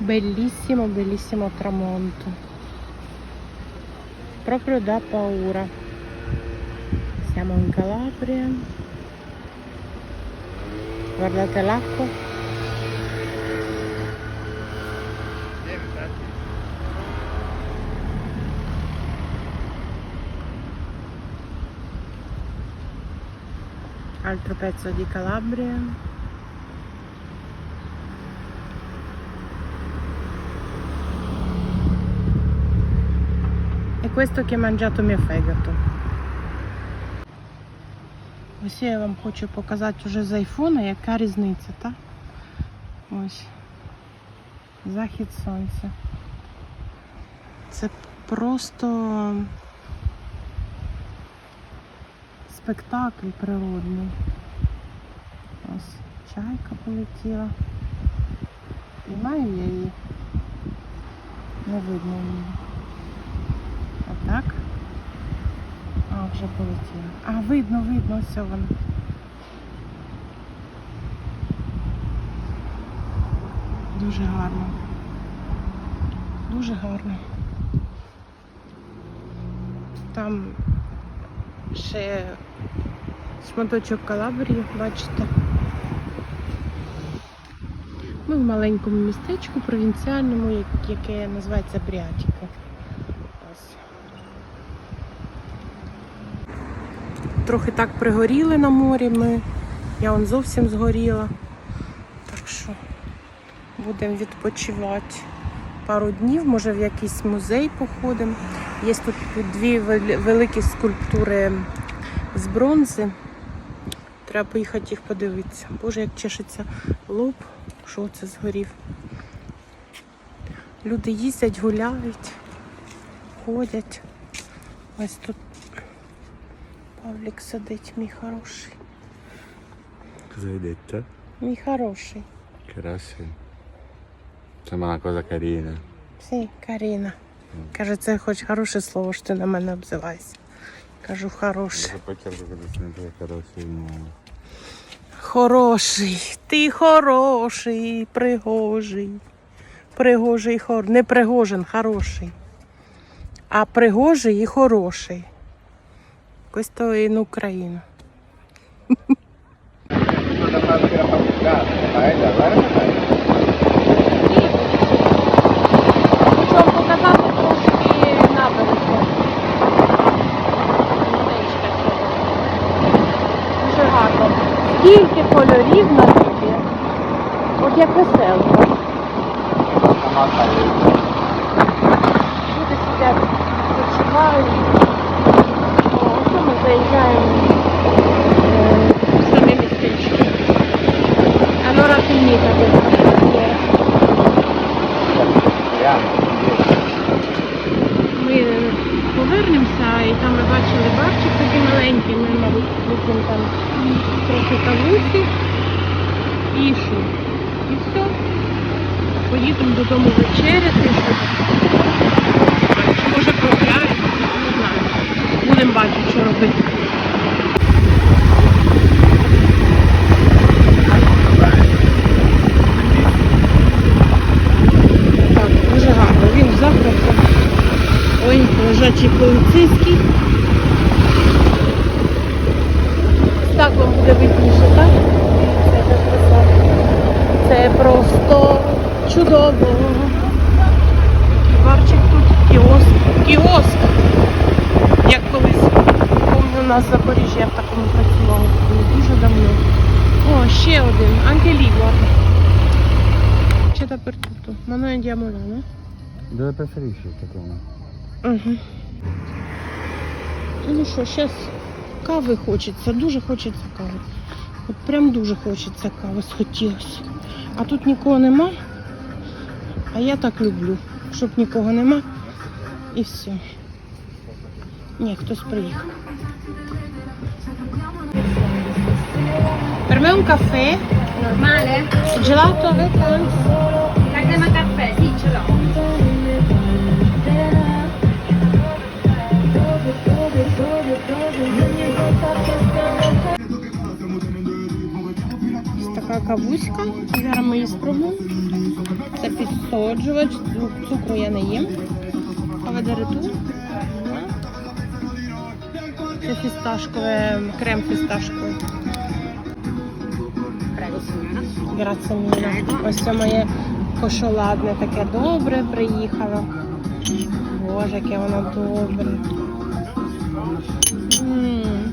Bellissimo, bellissimo tramonto. Proprio da paura. Siamo in Calabria. Guardate l'acqua. Altro pezzo di Calabria. Questo che ha mangiato mio fegato. Ось я вам хочу показати вже з айфона, яка різниця, так? Ось. Захід сонця. Це просто спектакль природний. Ось чайка полетіла. Піймаю я її. Не видно її. Вже полетіла. А, видно, видно, ось вона. Дуже гарно. Дуже гарно. Там ще шматочок Калабрії, бачите. Ми в маленькому містечку провінціальному, яке називається Бріатіка. Ось. Трохи так пригоріли на морі ми. Я он зовсім згоріла. Так що будемо відпочивати пару днів, може в якийсь музей походимо. Є тут дві великі скульптури з бронзи. Треба поїхати їх подивитися. Боже, як чешеться лоб, що це згорів. Люди їздять, гуляють, ходять. Ось тут Павлік сидить, мій хороший. Hai? Мій хороший. Grazie. Sembra una cosa carina. Всі, Каріна. Каже, це хоч хороше слово, що ти на мене обзиваєшся. Кажу, mondo. Хороший, ти хороший, пригожий. Пригожий хор. Не пригожин, хороший. А пригожий і хороший. Questo in Україна. Хочу вам показати трошки набережну. Дуже гарно. Скільки кольорів на небі. От як веселка. Люди сидять, відпочивають. Заїжджаємо е, в саме містечко. Allora finita questa sera. Ми е, повернемося і там ми бачили барчик такий маленький, ми, мабуть, купимо там трохи кавусі і що? І все. Поїдемо додому вечеряти. Чи може прогуляємо, не знаю. Будемо бачити, що робити. Так, дуже гарно. Він в завтраку. Ой, лежачий поліцейський. Так вам буде видніше, так? Це яка краса. Це просто чудово. Барчик тут, кіоск. Кіоск. Як колись помню, у нас в Запоріжжі я в такому працювала. Дуже давно. О, ще один. C'è dappertutto, ma noi andiamo là, no? Dove preferisci il? Угу. Ну що, зараз кави хочеться, дуже хочеться кави. От прям дуже хочеться кави, схотілося. А тут нікого нема. А я так люблю, щоб нікого нема. І все. Ні, хтось приїхав. Per me un caffè Normale? gelato La crema caffè, sì, ce l'ho. Така кавуська. Зараз ми її спробуємо. Це під розсолоджувач, цу- цукру я не їм. Кавадериту. Це фісташкове, крем фісташковий. Prego. Грація Міна. Ось це моє кошоладне таке добре приїхало. Боже, яке воно добре. М.